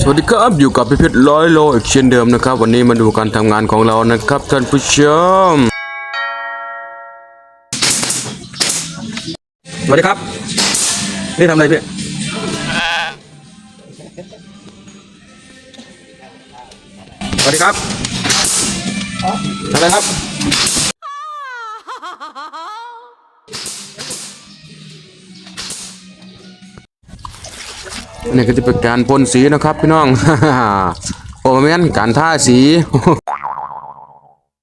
สวัสดีครับอยู่กับพี่เพชรร้อยโลอีกเช่นเดิมนะครับ วันนี้มาดูการทำงานของเรานะครับท่านผู้ชมสวัสดีครับนี่ทำอะไรพี่สวัสดีครับทำอะไรครับ นี่ก็จะเป็นการพ่นสีนะครับพี่น้อง โอ้แม่นการท่าสี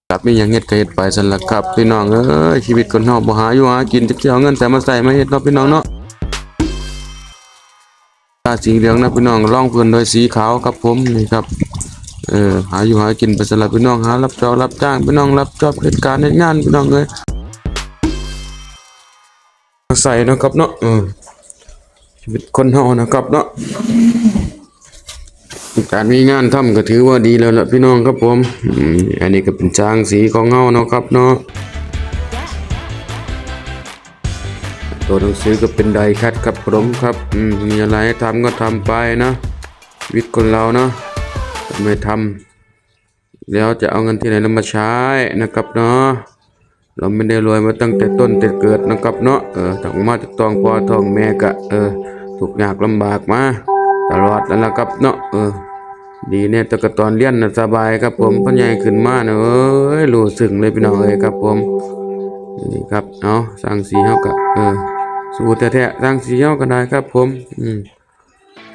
ครับมีอย่างเฮ็ดก็เฮ็ดไปสั่นละครับพี่น้องเอ้ยชีวิตคนเฮาบ่หาอยู่หากินจะเอาเงินแต่มาใส่มาเฮ็ดเนาะพี่น้องเนาะถ้าสีเหลืองนะพี่น้องร่องเพิ่นโดยสีขาวครับผมนี่ครับเออหาอยู่หากินไปสั่นละพี่น้องหารับจอรับจ้างพี่น้องรับจอบเฮ็ดการณ์เฮ็ดงานพี่น้องเอ้ยใส่นะครับเนาะ ชีวิตคนเฮานะครับเนาะการมีงานทำก็ถือว่าดีแล้วล่ะพี่น้องครับผมอันนี้ก็เป็นจางสีของเฮาเนาะครับเนาะตัวหนังสือก็เป็นไดคัดครับผมครับอืมีอะไรให้ทำก็ทำไปนะวิตคนเราเนาะไม่ทำแล้วจะเอาเงินที่ไหนนำมาใช้นะครับเนาะ เราไม่ได้รวยมาตั้งแต่ต้นแต่เกิดนะครับเนาะเออตั้งมาจากตองพอทองแม่กะเออทุกยากลำบากมาตลอดนั่นะครับเนาะเออ ดีเนี่ยต่ก็ตอนเรียนนะสบายครับผมพ่อใหญ่ขึ้นมาเนอะเอ้ยรู้สึกเลยพี่น้องเอ้ยครับผมนี่ครับเอาสร้างสีเฮาก็เออสู้แท้ๆสร้างสีเฮาก็ได้ครับผม อืม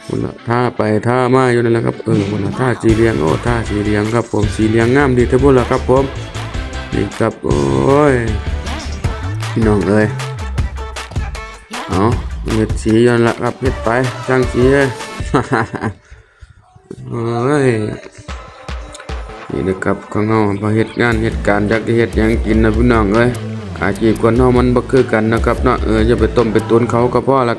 คนละท่าไปท่ามาอยู่นั่นแหละครับเออคนละท่าสีเลียงโอ้ท่าสีเลียงครับผมสีเลียงงามดีทั้งหมดละครับผม นี่ครับ โอ้ย พี่น้องเอ้ยเอาเฮ็ดสีย้อนละครับเฮ็ดไปสร้างสีเลยเอ้ยนี่นะครับข้างเฮาพอเฮ็ดงานเฮ็ดการอยากเฮ็ดหยังกินนะพี่น้องเอ้ยอาชีพคนเฮามันบ่คือกันนะครับเนาะเอออย่าไปต้มไปตุนเขาก็พอละ